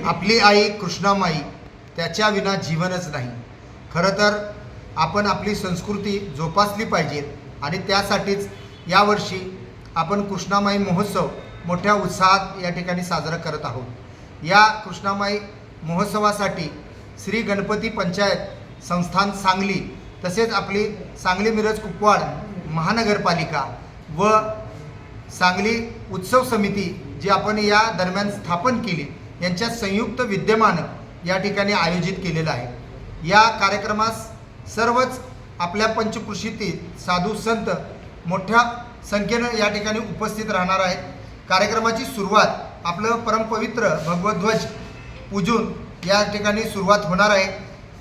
आपली आई कृष्णामाई त्याच्या विना जीवनच नाही. खरं तर आपण आपली संस्कृती जोपासली पाहिजे आणि त्यासाठीच यावर्षी आपण कृष्णामाई महोत्सव मोठ्या उत्साहात या ठिकाणी साजरा करत आहोत. या कृष्णामाई महोत्सवासाठी श्री गणपती पंचायत संस्थान सांगली तसेच आपली सांगली मिरज कुपवाड महानगरपालिका व सांगली उत्सव समिती जी आपण या दरम्यान स्थापन केली यांच्या संयुक्त विद्यमानं या ठिकाणी आयोजित केलेलं आहे. या कार्यक्रमास सर्वच आपल्या पंचकृषीतील साधू संत मोठ्या संख्येनं या ठिकाणी उपस्थित राहणार आहेत. कार्यक्रमाची सुरुवात आपलं परमपवित्र भगवध्वज पूजून या ठिकाणी सुरुवात होणार आहे.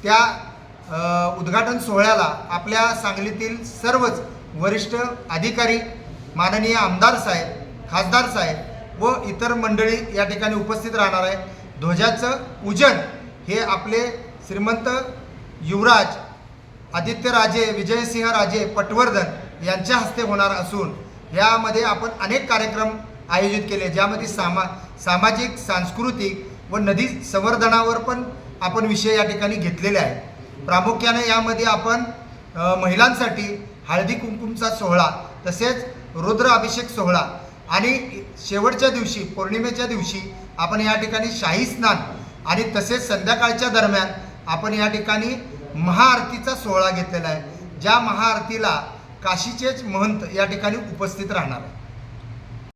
त्या उद्घाटन सोहळ्याला आपल्या सांगलीतील सर्वच वरिष्ठ अधिकारी माननीय आमदार साहेब खासदार साहेब व इतर मंडळी या ठिकाणी उपस्थित राहणार आहे ध्वजाचं उजन हे आपले श्रीमंत युवराज आदित्यराजे विजयसिंह राजे पटवर्धन यांच्या हस्ते होणार असून यामध्ये आपण अनेक कार्यक्रम आयोजित केले ज्यामध्ये सामा सामाजिक सांस्कृतिक व नदी संवर्धनावर पण आपण विषय या ठिकाणी घेतलेले आहे प्रामुख्याने यामध्ये आपण महिलांसाठी हळदी कुंकुमचा सोहळा तसेच रुद्र अभिषेक सोहळा आणि शेवटच्या दिवशी पौर्णिमेच्या दिवशी आपण या ठिकाणी शाही स्नान आणि तसेच संध्याकाळच्या दरम्यान आपण या ठिकाणी महाआरतीचा सोहळा घेतलेला आहे ज्या महाआरतीला काशीचेच महंत या ठिकाणी उपस्थित राहणार आहे